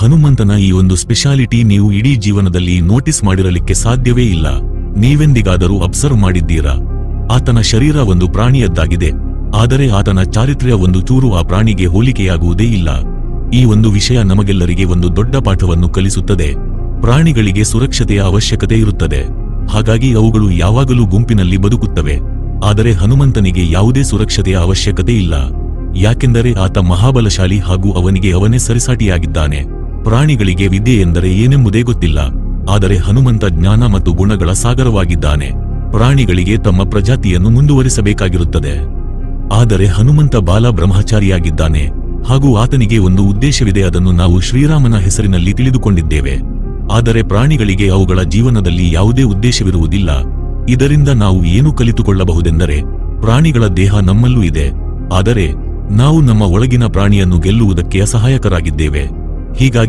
ಹನುಮಂತನ ಈ ಒಂದು ಸ್ಪೆಷಾಲಿಟಿ ನೀವು ಇಡೀ ಜೀವನದಲ್ಲಿ ನೋಟಿಸ್ ಮಾಡಿರಲಿಕ್ಕೆ ಸಾಧ್ಯವೇ ಇಲ್ಲ. ನೀವೆಂದಿಗಾದರೂ ಅಬ್ಸರ್ವ್ ಮಾಡಿದ್ದೀರಾ? ಆತನ ಶರೀರ ಒಂದು ಪ್ರಾಣಿಯದ್ದಾಗಿದೆ. ಆದರೆ ಆತನ ಚಾರಿತ್ರ್ಯ ಒಂದು ಚೂರು ಆ ಪ್ರಾಣಿಗೆ ಹೋಲಿಕೆಯಾಗುವುದೇ ಇಲ್ಲ. ಈ ಒಂದು ವಿಷಯ ನಮಗೆಲ್ಲರಿಗೆ ಒಂದು ದೊಡ್ಡ ಪಾಠವನ್ನು ಕಲಿಸುತ್ತದೆ. ಪ್ರಾಣಿಗಳಿಗೆ ಸುರಕ್ಷತೆಯ ಅವಶ್ಯಕತೆ ಇರುತ್ತದೆ. ಹಾಗಾಗಿ ಅವುಗಳು ಯಾವಾಗಲೂ ಗುಂಪಿನಲ್ಲಿ ಬದುಕುತ್ತವೆ. ಆದರೆ ಹನುಮಂತನಿಗೆ ಯಾವುದೇ ಸುರಕ್ಷತೆಯ ಅವಶ್ಯಕತೆ ಇಲ್ಲ. ಯಾಕೆಂದರೆ ಆತ ಮಹಾಬಲಶಾಲಿ ಹಾಗೂ ಅವನಿಗೆ ಅವನೇ ಸರಿಸಾಟಿಯಾಗಿದ್ದಾನೆ. ಪ್ರಾಣಿಗಳಿಗೆ ವಿದ್ಯೆ ಎಂದರೆ ಏನೆಂಬುದೇ ಗೊತ್ತಿಲ್ಲ. ಆದರೆ ಹನುಮಂತ ಜ್ಞಾನ ಮತ್ತು ಗುಣಗಳ ಸಾಗರವಾಗಿದ್ದಾನೆ. ಪ್ರಾಣಿಗಳಿಗೆ ತಮ್ಮ ಪ್ರಜಾತಿಯನ್ನು ಮುಂದುವರಿಸಬೇಕಾಗಿರುತ್ತದೆ. ಆದರೆ ಹನುಮಂತ ಬಾಲ ಬ್ರಹ್ಮಚಾರಿಯಾಗಿದ್ದಾನೆ. ಹಾಗೂ ಆತನಿಗೆ ಒಂದು ಉದ್ದೇಶವಿದೆ, ಅದನ್ನು ನಾವು ಶ್ರೀರಾಮನ ಹೆಸರಿನಲ್ಲಿ ತಿಳಿದುಕೊಂಡಿದ್ದೇವೆ. ಆದರೆ ಪ್ರಾಣಿಗಳಿಗೆ ಅವುಗಳ ಜೀವನದಲ್ಲಿ ಯಾವುದೇ ಉದ್ದೇಶವಿರುವುದಿಲ್ಲ. ಇದರಿಂದ ನಾವು ಏನು ಕಲಿತುಕೊಳ್ಳಬಹುದೆಂದರೆ, ಪ್ರಾಣಿಗಳ ದೇಹ ನಮ್ಮಲ್ಲೂ ಇದೆ. ಆದರೆ ನಾವು ನಮ್ಮ ಒಳಗಿನ ಪ್ರಾಣಿಯನ್ನು ಗೆಲ್ಲುವುದಕ್ಕೆ ಅಸಹಾಯಕರಾಗಿದ್ದೇವೆ. ಹೀಗಾಗಿ